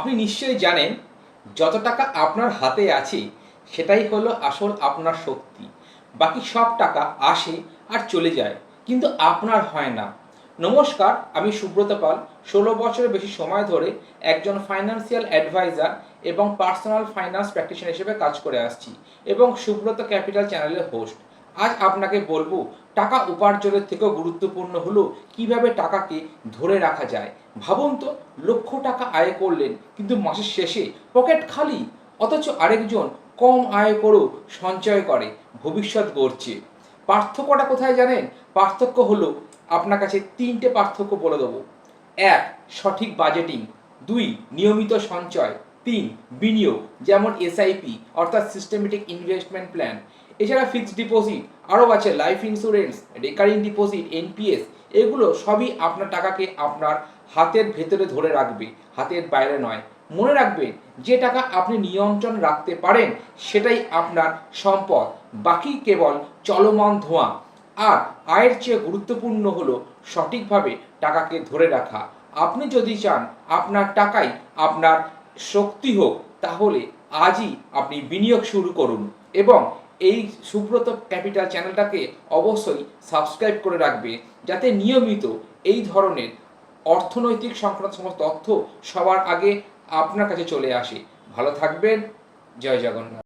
আপনি নিশ্চয়ই জানেন, যত টাকা আপনার হাতে আছে, সেটাই হলো আসল আপনার শক্তি। বাকি সব টাকা আসে আর চলে যায়, কিন্তু আপনার হয় না। নমস্কার, আমি সুব্রত পাল। ষোলো বছরের বেশি সময় ধরে একজন ফাইন্যান্সিয়াল অ্যাডভাইজার এবং পার্সোনাল ফাইন্যান্স প্র্যাকটিশনার হিসেবে কাজ করে আসছি এবং সুব্রত ক্যাপিটাল চ্যানেলের হোস্ট আজ আপনাকে বলব, টাকা উপার্জনের থেকেও গুরুত্বপূর্ণ হলো কীভাবে টাকাকে ধরে রাখা যায়। ভাবুন তো, লক্ষ টাকা আয় করলেন, কিন্তু মাসের শেষে পকেট খালি, অথচ আরেকজন কম আয় করেও সঞ্চয় করে, ভবিষ্যৎ গড়ছে। পার্থক্যটা কোথায় জানেন? পার্থক্য হলো, আপনার কাছে তিনটে পার্থক্য বলে দেবো। এক, সঠিক বাজেটিং দুই, নিয়মিত সঞ্চয়। তিন, বিনিয়োগ, যেমন এসআইপি অর্থাৎ সিস্টেমেটিক ইনভেস্টমেন্ট প্ল্যান এছাড়া ফিক্সড ডিপোজিট আরও আছে life insurance recurring deposit NPS এগুলো সবই আপনার টাকাকে আপনার হাতের ভেতরে ধরে রাখবে, হাতের বাইরে নয়। মনে রাখবেন, যে টাকা আপনি নিয়ন্ত্রণ রাখতে পারেন, সেটাই আপনার সম্পদ। বাকি কেবল চলমান ধোঁয়া। আর আয়ের চেয়ে গুরুত্বপূর্ণ হলো সঠিকভাবে টাকাকে ধরে রাখা। আপনি যদি চান আপনার টাকাই আপনার শক্তি হোক, তাহলে আজই আপনি বিনিয়োগ শুরু করুন। এবং এই সুব্রত ক্যাপিটাল চ্যানেলটাকে অবশ্যই সাবস্ক্রাইব করে রাখবে যাতে নিয়মিত এই ধরনের অর্থনৈতিক সংক্রান্ত সমস্ত তথ্য সবার আগে আপনার কাছে চলে আসে। ভালো থাকবেন। জয় জগন্নাথ।